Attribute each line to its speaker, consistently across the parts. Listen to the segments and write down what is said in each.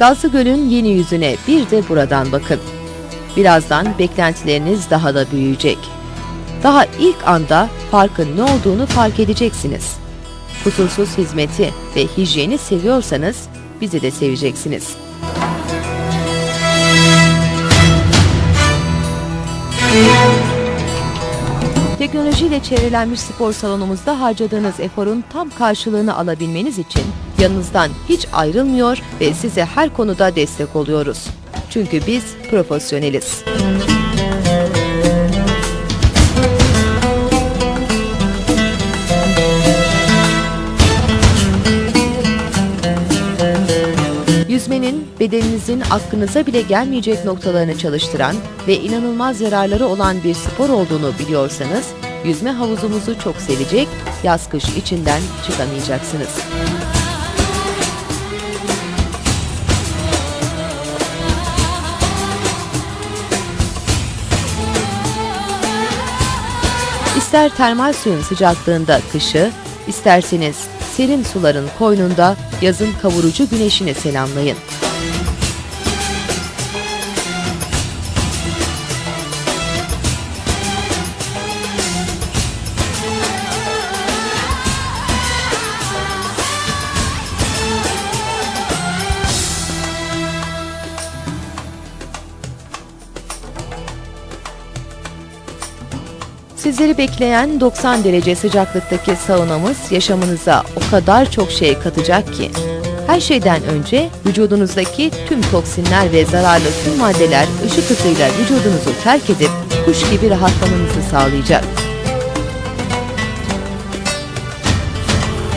Speaker 1: Gazlı Göl'ün yeni yüzüne bir de buradan bakın. Birazdan beklentileriniz daha da büyüyecek. Daha ilk anda farkın ne olduğunu fark edeceksiniz. Kusursuz hizmeti ve hijyeni seviyorsanız bizi de seveceksiniz. Teknolojiyle çevrelenmiş spor salonumuzda harcadığınız eforun tam karşılığını alabilmeniz için yanınızdan hiç ayrılmıyor ve size her konuda destek oluyoruz. Çünkü biz profesyoneliz. Yüzmenin bedeninizin aklınıza bile gelmeyecek noktalarını çalıştıran ve inanılmaz yararları olan bir spor olduğunu biliyorsanız, yüzme havuzumuzu çok sevecek, yaz kış içinden çıkamayacaksınız. İster termal suyun sıcaklığında kışı, isterseniz serin suların koynunda yazın kavurucu güneşini selamlayın. Sizleri bekleyen 90 derece sıcaklıktaki saunamız yaşamınıza o kadar çok şey katacak ki. Her şeyden önce vücudunuzdaki tüm toksinler ve zararlı tüm maddeler ışık hızıyla vücudunuzu terk edip kuş gibi rahatlamanızı sağlayacak.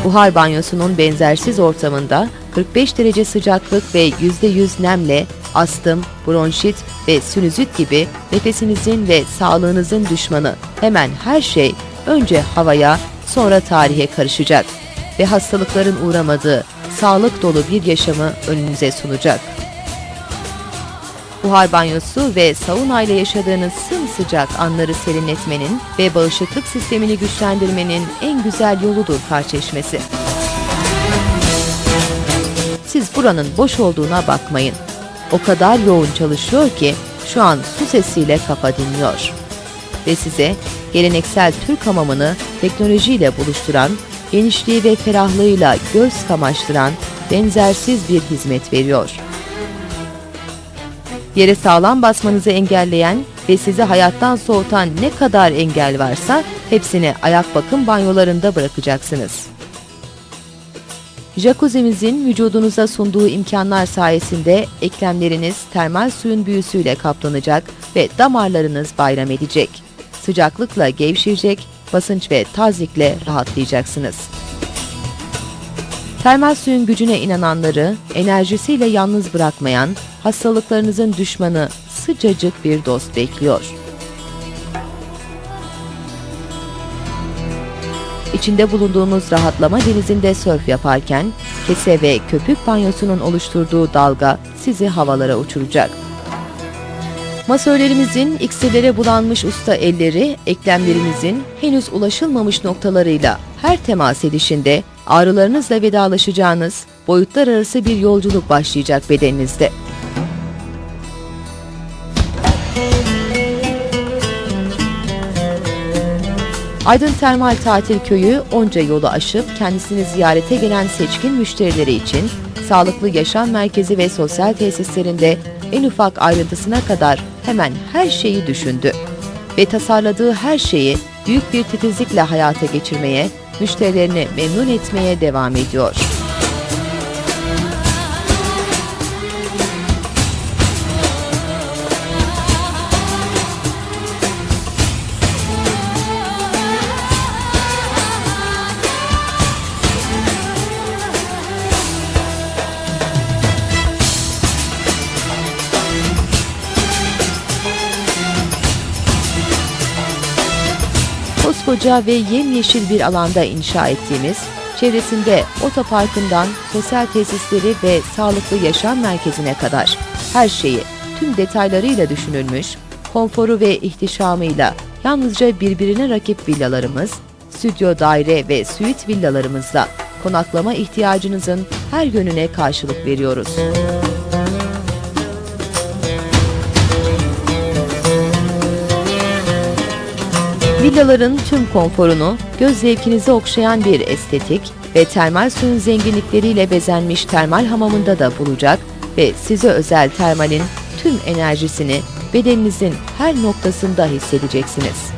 Speaker 1: Buhar banyosunun benzersiz ortamında 45 derece sıcaklık ve %100 nemle astım, bronşit ve sinüzit gibi nefesinizin ve sağlığınızın düşmanı hemen her şey önce havaya sonra tarihe karışacak ve hastalıkların uğramadığı sağlık dolu bir yaşamı önünüze sunacak. Buhar banyosu ve sauna ile yaşadığınız sımsıcak anları serinletmenin ve bağışıklık sistemini güçlendirmenin en güzel yoludur kar çeşmesi. Siz buranın boş olduğuna bakmayın. O kadar yoğun çalışıyor ki şu an su sesiyle kafa dinliyor. Ve size geleneksel Türk hamamını teknolojiyle buluşturan, genişliği ve ferahlığıyla göz kamaştıran benzersiz bir hizmet veriyor. Yere sağlam basmanızı engelleyen ve sizi hayattan soğutan ne kadar engel varsa hepsini ayak bakım banyolarında bırakacaksınız. Jacuzzi'mizin vücudunuza sunduğu imkanlar sayesinde eklemleriniz termal suyun büyüsüyle kaplanacak ve damarlarınız bayram edecek. Sıcaklıkla gevşeyecek, basınç ve tazikle rahatlayacaksınız. Termal suyun gücüne inananları, enerjisiyle yalnız bırakmayan, hastalıklarınızın düşmanı sıcacık bir dost bekliyor. İçinde bulunduğumuz rahatlama denizinde sörf yaparken, kese ve köpük banyosunun oluşturduğu dalga sizi havalara uçuracak. Masörlerimizin iksirlere bulanmış usta elleri, eklemlerinizin henüz ulaşılmamış noktalarıyla her temas edişinde ağrılarınızla vedalaşacağınız boyutlar arası bir yolculuk başlayacak bedeninizde. Aydın Termal Tatil Köyü onca yolu aşıp kendisini ziyarete gelen seçkin müşterileri için sağlıklı yaşam merkezi ve sosyal tesislerinde en ufak ayrıntısına kadar hemen her şeyi düşündü. Ve tasarladığı her şeyi büyük bir titizlikle hayata geçirmeye, müşterilerini memnun etmeye devam ediyor. Koskoca ve yemyeşil bir alanda inşa ettiğimiz, çevresinde otoparkından sosyal tesisleri ve sağlıklı yaşam merkezine kadar her şeyi tüm detaylarıyla düşünülmüş, konforu ve ihtişamıyla yalnızca birbirine rakip villalarımız, stüdyo daire ve suite villalarımızla konaklama ihtiyacınızın her yönüne karşılık veriyoruz. Villaların tüm konforunu, göz zevkinizi okşayan bir estetik ve termal suyun zenginlikleriyle bezenmiş termal hamamında da bulacak ve size özel termalin tüm enerjisini bedeninizin her noktasında hissedeceksiniz.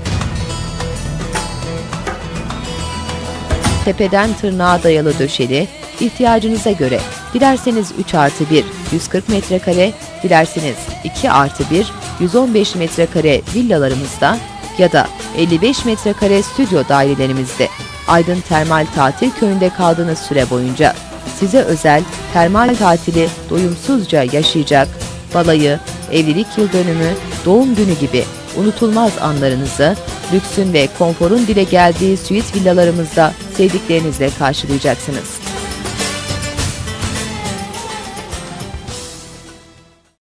Speaker 1: Tepeden tırnağa dayalı döşeli, ihtiyacınıza göre dilerseniz 3 artı 1 140 metrekare, dilerseniz 2 artı 1 115 metrekare villalarımızda ya da 55 metrekare stüdyo dairelerimizde Aydın Termal Tatil Köyü'nde kaldığınız süre boyunca size özel termal tatili doyumsuzca yaşayacak, balayı, evlilik yıl dönümü, doğum günü gibi unutulmaz anlarınızı lüksün ve konforun dile geldiği suite villalarımızda sevdiklerinizle karşılayacaksınız.